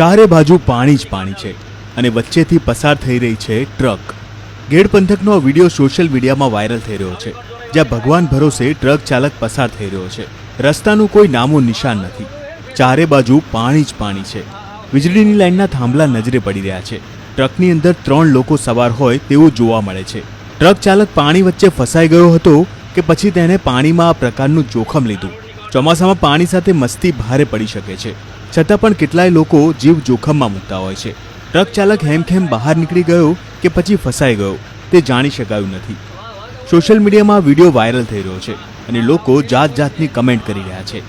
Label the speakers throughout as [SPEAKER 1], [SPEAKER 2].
[SPEAKER 1] ચારે બાજુ પાણી જ પાણી છે અને વચ્ચેથી પસાર થઈ રહી છે ટ્રક. ગેડ પંથકનો વીડિયો સોશિયલ મીડિયામાં વાયરલ થઈ રહ્યો છે, જ્યાં ભગવાન ભરોસે ટ્રક ચાલક પસાર થઈ રહ્યો છે. રસ્તાનું કોઈ નામો નિશાન નથી. ચારે બાજુ પાણી જ પાણી છે. વીજળીની લાઇનના થાંભલા નજરે પડી રહ્યા છે. ટ્રકની અંદર ત્રણ લોકો સવાર હોય તેવું જોવા મળે છે. ટ્રક ચાલક પાણી વચ્ચે ફસાઈ ગયો હતો કે પછી તેણે પાણીમાં આ પ્રકારનું જોખમ લીધું. ચોમાસામાં પાણી સાથે મસ્તી ભારે પડી શકે છે. છતાં પણ કેટલાય લોકો જીવ જોખમમાં મૂકતા હોય છે. ટ્રક ચાલક હેમખેમ બહાર નીકળી ગયો કે પછી ફસાઈ ગયો, તે જાણી શકાયું નથી. સોશિયલ મીડિયામાં વીડિયો વાયરલ થઈ રહ્યો છે અને લોકો જાત જાતની કમેન્ટ કરી રહ્યા છે.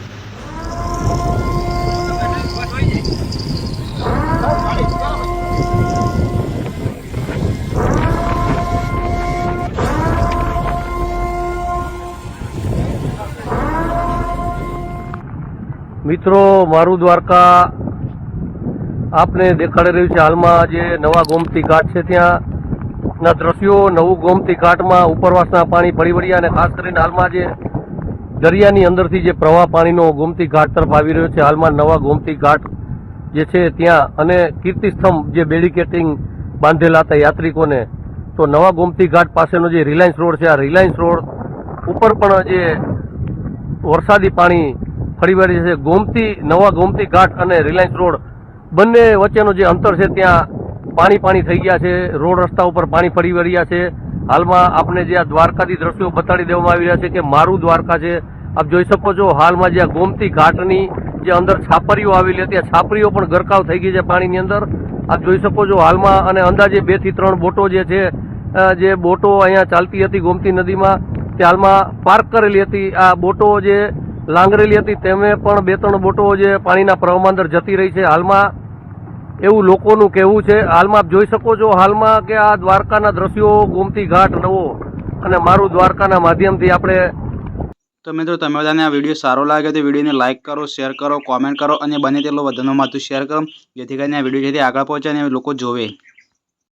[SPEAKER 2] મિત્રો, મારું દ્વારકા આપને દેખાડી રહ્યું છે. હાલમાં જે નવા ગોમતી ઘાટ છે ત્યાંના દ્રશ્યો, નવું ગોમતી ઘાટમાં ઉપરવાસના પાણી ફરી વળ્યા અને ખાસ કરીને હાલમાં જે દરિયાની અંદરથી જે પ્રવાહ પાણીનો ગોમતી ઘાટ તરફ આવી રહ્યો છે, હાલમાં નવા ગોમતી ઘાટ જે છે ત્યાં અને કીર્તિસ્તંભ જે બેરિકેટિંગ બાંધેલા હતા યાત્રિકોને, તો નવા ગોમતી ઘાટ પાસેનો જે રિલાયન્સ રોડ છે, આ રિલાયન્સ રોડ ઉપર પણ જે વરસાદી પાણી ફરી વળી છે, ગોમતી, નવા ગોમતી ઘાટ અને રિલાયન્સ રોડ બંને વચ્ચેનો જે અંતર છે, ત્યાં પાણી પાણી થઈ ગયા છે, રોડ રસ્તા ઉપર પાણી ફરી વળ્યા છે. હાલમાં આપણે જે આ દ્વારકાથી દ્રશ્યો બતાડી દેવામાં આવી રહ્યા છે કે મારું દ્વારકા છે. આપ જોઈ શકો છો, હાલમાં જે આ ગોમતી ઘાટની જે અંદર છાપરીઓ આવેલી હતી, આ છાપરીઓ પણ ગરકાવ થઈ ગઈ છે પાણીની અંદર. આપ જોઈ શકો છો, હાલમાં અને અંદાજે બેથી ત્રણ બોટો જે છે જે બોટો અહીંયા ચાલતી હતી ગોમતી નદીમાં, તે હાલમાં પાર્ક કરેલી હતી. આ બોટો જે લાંગરેલી હતી. તેમે પણ બે ત્રણ બોટો જે પાણીના પ્રવાહમાં અંદર જતી રહી છે. હાલમાં એવું લોકોનું કહેવું છે. હાલમાં આપ જોઈ શકો છો, હાલમાં કે આ દ્વારકાના દ્રશ્યો ગોમતી ઘાટ, નવો અને મારું દ્વારકાના માધ્યમથી આપણે
[SPEAKER 3] તો મિત્રો, તમે બધાને આ વીડિયો સારો લાગે તો વિડીયોને લાઇક કરો, શેર કરો, કોમેન્ટ કરો અને બને તેટલો વધારેમાં માથું શેર કરો. જેથી કરીને આ વીડિયો જેથી આગળ પહોંચે અને લોકો જોવે.